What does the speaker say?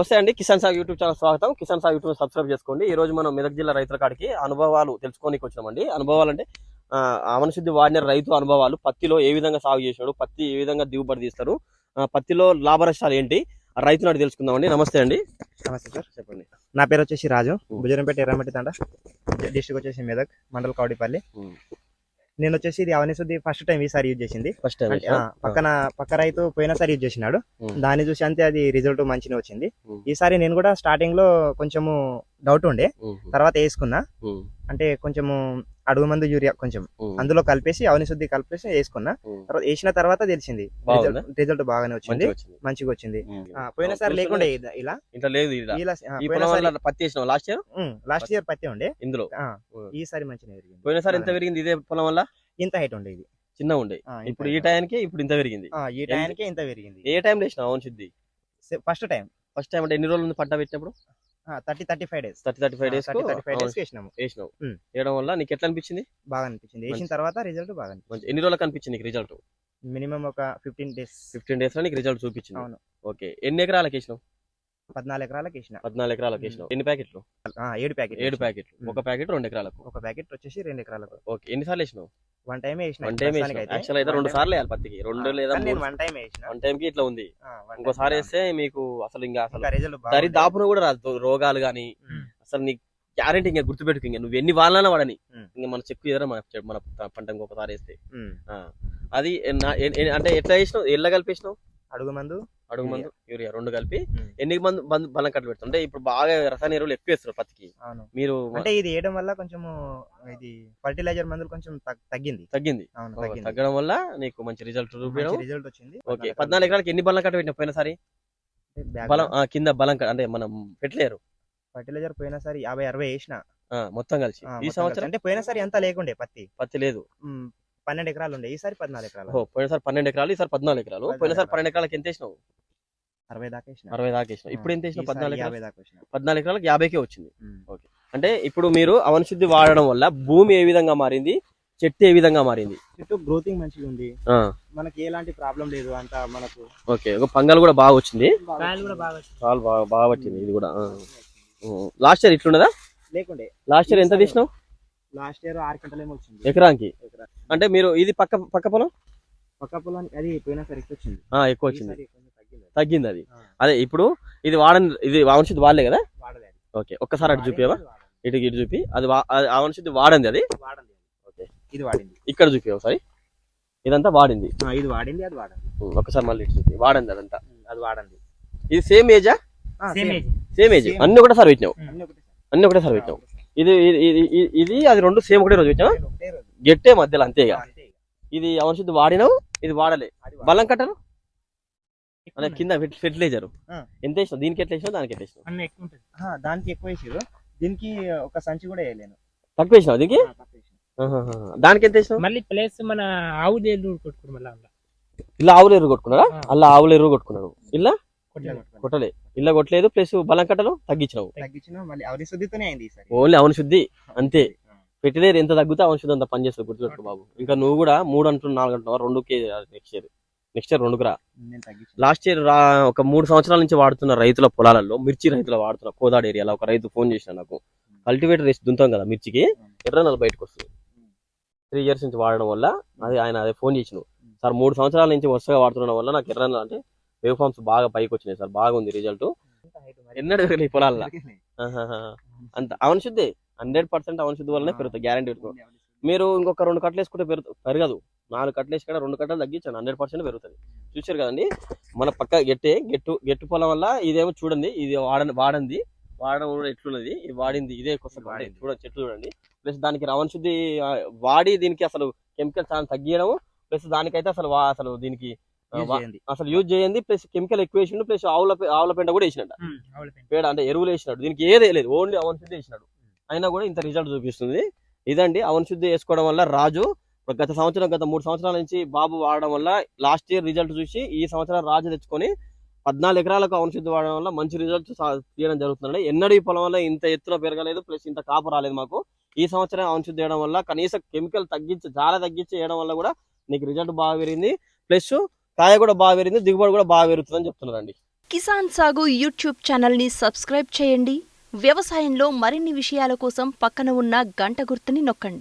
నమస్తే అండి. కిసాన్ సాగు యూట్యూబ్ ఛానల్ స్వాగతం. కిసాన్ సాగు యూట్యూబ్ సబ్స్క్రైబ్ చేసుకోండి. ఈ రోజు మనం మెదక్ జిల్లా రైతుల కాడికి అనుభవాలు తెలుసుకోనికి వచ్చినామండి. అనుభవాలు అంటే ఆ, అవనశుద్ధి వాడిన రైతు అనుభవాలు. పత్తిలో ఏ విధంగా సాగు చేశాడు పత్తి ఏ విధంగా దిగుబడి తీస్తారు పత్తిలో లాభనష్టాలు ఏంటి రైతు నాటి తెలుసుకుందామండి. నమస్తే అండి. నమస్తే సార్. చెప్పండి. నా పేరు వచ్చేసి రాజు. భుజరంపేట ఎర్రమట్టి తండ. డిస్ట్రిక్ట్ వచ్చేసి మెదక్ మండల్ కౌడిపల్లి. నేను వచ్చేసి ఇది అవని శుద్ధి ఫస్ట్ టైం ఈసారి యూజ్ చేసింది ఫస్ట్ టైం పక్కన పక్క రైతు పోయినసారి యూజ్ చేసినాడు. దాన్ని చూసి అంతే అది రిజల్ట్ మంచిగా వచ్చింది. ఈసారి నేను కూడా స్టార్టింగ్లో కొంచెము డౌట్ ఉండే. తర్వాత వేసుకున్నా. అంటే కొంచెము అడుగు మందు యూరియా కొంచెం. అందులో కలిపేసి అవని శుద్ధి కలిపేసి వేసుకున్నా. తర్వాత వేసిన తర్వాత తెలిసింది? రిజల్ట్ బాగానే వచ్చింది. మంచిగా వచ్చింది. పోయినసారి లేకుండే ఇలా? ఇంట్లో లేదు పత్తి వేసినావు? Last year? లాస్ట్ ఇయర్ పత్తి ఉండే. ఇందులో. ఈసారి మంచిగా పెరిగింది. పోయినసారి ఎంత పెరిగింది ఇదే పొలం వల్ల? ఇంత హైట్ ఉండే ఇది. చిన్న ఉండే. ఇప్పుడు ఈ. టైంకి ఇప్పుడు ఇంత పెరిగింది. ఈ టైంకి ఇంత పెరిగింది. ఏ టైం వేసినావు అవన్ శుద్ధి? First time. ఫస్ట్ టైం అంటే ఎన్ని రోజులు పంట పెట్టినప్పుడు? Thirty thirty five days thirty thirty five days thirty five days వేసినాము. వేసినావు. వేయడం వల్ల నీకు ఎట్లా అనిపించింది బాగా అనిపించింది వేసిన తర్వాత రిజల్ట్ బాగా అనిపించింది ఎన్ని రోజులకు అనిపించింది నీకు రిజల్ట్ మినిమం ఒక ఫిఫ్టీన్ డేస్ ఫిఫ్టీన్ డేస్లో నీకు రిజల్ట్ చూపించింది. అవును. ఓకే. ఎన్ని ఎకరాలకు వేసినావు? పద్నాలుగు ఎకరాలకు వేసిన. పద్నాలుగు ఎకరాలకు ఉం. వేసినావు ఎన్ని ప్యాకెట్లు? ఆ, ఏడు ప్యాకెట్ ఏడు ప్యాకెట్లు. ఒక ప్యాకెట్ రెండు ఎకరాలకు. ఒక ప్యాకెట్ వచ్చేసి రెండు ఎకరాలకు. ఓకే ఎన్ని సార్లు వేసినావు? వన్ టైం వేసిన. One time. యాక్చువల్ అయితే One రెండు time- సార్లు వేయాలి పత్తికి. రెండు లేదా కానీ నేను వన్ టైం వేసిన. వన్ టైం కి ఇట్లా ఉంది. ఆ, one time ఇంకోసారి వేసిన. వేస్తే మీకు అసలు ఇంకా అసలు ఇంకా దరి బాగుంది. దాపును కూడా రాదు. రోగాలు ఉం. అసలు నీకు గ్యారెంటీ ఇంకా గుర్తుపెట్టుకు ఇంకా. నువ్వు ఎన్ని వాళ్ళైనా వాడని. ఇంకా మన చెక్కు ఎదురా మన చె- మన పంట ఇంకొకసారి వేస్తే. ఆ. అది ఎన్న- ఎ- ఎ- అంటే ఎట్లా వేసినావు? ఎల్ల కలిపేసినావు? అడుగు మందు. అడుగు. మందు యూరియా రెండు కలిపి. ఎన్ని మంది బలం కట్టు పెడుతుంటే ఇప్పుడు బాగా రసాయన ఎరువులు ఎక్కువ వేస్తారు పత్తికి. మీరు అంటే ఇది వేయడం వల్ల కొంచెం ఇది ఫర్టిలైజర్ మందులు కొంచెం తగ్- తగ్గింది. తగ్గింది. తగ్గడం వల్ల నీకు మంచి రిజల్ట్ రిజల్ట్ వచ్చింది. ఓకే పద్నాలుగు ఎకరాలకి ఎన్ని బలం కట్ట పెట్టిన పోయినసారి? బలం ఆ, కింద బలం అంటే మనం పెట్టలేరు ఫర్టిలైజర్ పోయినసారి యాభై అరవై వేసిన. మొత్తం కలిసి. ఈ సంవత్సరం. అంటే పోయినసారి ఎంత లేకుండే పత్తి. పత్తి లేదు. పన్నెండు ఎకరాలు ఉండే. ఈసారి పద్నాలుగు ఎకరాలు. పోయినసారి పన్నెండు ఎకరాలు ఈసారి పద్నాలుగు ఎకరాలు. పోయినసారి. పన్నెండు ఎకరాలకి ఎంత వేసినావు? అరవై దాకా వేసిన అరవై దాకా వేసినావు ఇప్పుడు ఎంత ఈసారి పద్నాలుగు యాభై దాకా పద్నాలుగు ఎకరాలకు యాభైకే వచ్చింది. ఉమ్. అంటే ఇప్పుడు మీరు అవనశుద్ధి వాడడం వల్ల భూమి ఏ విధంగా మారింది? చెట్టు ఏ విధంగా మారింది? చుట్టూ గ్రోతింగ్ మంచిగా ఉంది. ఆ, మనకి ఎలాంటి ప్రాబ్లం లేదు అంత మనకు. ఓకే. పంగల్ కూడా బాగా వచ్చింది. కూడా బాగా చాలా బాగా బాగా వచ్చింది. ఇది కూడా లాస్ట్ ఇయర్ ఇట్లున్నదా లేకుండే. లాస్ట్ ఇయర్ ఎంత తీసినావు? లాస్ట్ ఇయర్ ఆరు గంటలేమో వచ్చింది. ఎకరానికి? ఎకరా. అంటే మీరు ఇది పక్క పక్క పొలం? పక్క పొలానికి అది పోయినసారి ఎక్కువ వచ్చింది. ఆ, ఎక్కువ వచ్చింది. తగ్గింది అది. అది ఇప్పుడు ఇది వాడని ఇది అవనశుద్ధి వాడలే కదా. ఓకే ఒక్కసారి అటు వాడండి. ఇటు ఇటు చూపి. అది వా- అది అవనశుద్ధి వాడింది అది? ఓకే. ఇది వాడింది. ఇక్కడ చూపి ఒకసారి ఇదంతా వాడింది. ఆ, ఇది వాడింది అది వాడండి ఒకసారి మళ్ళీ ఇటు చూపి. వాడింది అదంతా. అది వాడండి ఇది same ఏజా? Same. Age same. Age Same. అన్ని ఒకటే సార్ పెట్టినావు. అన్ని ఒకటే సార్. అన్ని ఒకటే సార్ పెట్టినావు. ఇది ఇది- అది రెండు సేమ్ ఒకటే రోజు రోజు. గెట్టే మధ్యలో అంతేగా. ఇది అవనశుద్ధి వాడినావు ఇది వాడలే. బలం కట్టను? ఉన్నది. కింద ఫెర్టిలైజర్. ఎంత వేసినావు? దీనికి ఎట్లా వేసినావు? దానికి ఎట్లా అన్న ఎక్కువ ఉంటుంది దానికి ఎక్కువ వేసారు దీనికి ఒక సంచి కూడా వేయలేను తక్కువ వేసినావు దీనికి? వేసాను. దానికి ఎంత వేసినావు? మళ్ళీ ప్లేస్ మన ఆవు కొట్టుకోరు మళ్ళీ ఇలా ఆవులు ఎరువు కొట్టుకున్నారా. అలా ఆవులు ఎరువు కొట్టుకున్నాడు. ఇలా. కొట్టలే. ఇలా కొట్టలేదు. ప్లస్ బలం కట్టలు తగ్గించినావు. ఓన్లీ అవన శుద్ధి. అంతే. పెట్టిలేరు ఎంత తగ్గితే అవన శుద్ధి అంత పని చేస్తుంది గుర్తుపెట్టుకో బాబు. ఇంకా నువ్వు కూడా మూడు అంటున్నావు నాలుగు అంటున్నావు? రెండు నెక్స్ట్ ఇయర్. నెక్స్ట్ ఇయర్ రెండుకు రా నేను తగ్గించిన. లాస్ట్ ఇయర్ ఒక మూడు సంవత్సరాల నుంచి వాడుతున్న రైతుల పొలాలలో మిర్చి రైతులు వాడుతున్న కోదాడు ఏరియాలో ఒక రైతు ఫోన్ చేసిన నాకు. కల్టివేటర్ వేసి దుంతాం కదా మిర్చికి ఎర్ర నెల బయటకు వస్తుంది. త్రీ ఇయర్స్ నుంచి వాడడం వల్ల అది ఆయన అదే ఫోన్ చేసిన సార్ మూడు సంవత్సరాల నుంచి వరుసగా వాడుతుండడం వల్ల నాకు ఎర్ర నెల అంటే వేవ్ ఫార్మ్స్ బాగా పైకి వచ్చినాయి సార్ బాగుంది రిజల్ట్. ఎన్నడూ ఈ పొలాల్లో. అంత అవన శుద్ధి హండ్రెడ్ పర్సెంట్ అవన శుద్ధి వల్లనే పెరుగుతాయి గ్యారంటీ. మీరు ఇంకొక రెండు కట్టలు వేసుకుంటే పెరుగు పెరగదు. నాలుగు కట్టలు వేసి కూడా రెండు కట్టలు తగ్గించండి హండ్రెడ్ పర్సెంట్ పెరుగుతుంది. చూసారు కదండి? మన పక్క గెట్టే గెట్టు గెట్టు పొలం వల్ల ఇదేమో చూడండి ఇది వాడని వాడంది. వాడడం కూడా ఎట్లున్నది? ఇది వాడింది ఇదే కోసం వాడింది. చూడండి చెట్లు చూడండి. ప్లస్ దానికి రవణ శుద్ధి ఆ, వాడి దీనికి అసలు కెమికల్ చాలా తగ్గియడం ప్లస్ దానికైతే అసలు అసలు దీనికి. అసలు యూజ్ చేయండి. ప్లస్ కెమికల్ ఎక్కువ వేసిండు. ప్లస్ ఆవుల ఆవుల పెండ కూడా వేసినట్టు. పేడ. అంటే ఎరువులు వేసినాడు. దీనికి ఏదే లేదు. ఓన్లీ అవన్ శుద్ధి వేసినాడు. అయినా కూడా ఇంత రిజల్ట్ చూపిస్తుంది. ఇదండి అవన్ శుద్ధి వేసుకోవడం వల్ల రాజు గత సంవత్సరం గత మూడు సంవత్సరాల నుంచి బాబు వాడడం వల్ల లాస్ట్ ఇయర్ రిజల్ట్ చూసి ఈ సంవత్సరం రాజు తెచ్చుకొని పద్నాలుగు ఎకరాలకు అవనశుద్ధి వాడడం వల్ల మంచి రిజల్ట్ తీయడం జరుగుతుందండి. ఎన్నడూ ఈ పొలం వల్ల ఇంత ఎత్తులో పెరగలేదు ప్లస్ ఇంత కాపు రాలేదు మాకు. ఈ సంవత్సరం అవనశుద్ధి వేయడం వల్ల కనీసం కెమికల్ తగ్గించి చాలా తగ్గించి వేయడం వల్ల కూడా నీకు రిజల్ట్ బాగా పెరిగింది. ప్లస్ కాయ కూడా బాగా పెరిగింది దిగుబడి కూడా బాగా పెరుగుతుందని చెప్తున్నారండి. కిసాన్ సాగు యూట్యూబ్ ఛానల్ని సబ్స్క్రైబ్ చేయండి. వ్యవసాయంలో మరిన్ని విషయాల కోసం పక్కన ఉన్న గంట గుర్తుని నొక్కండి.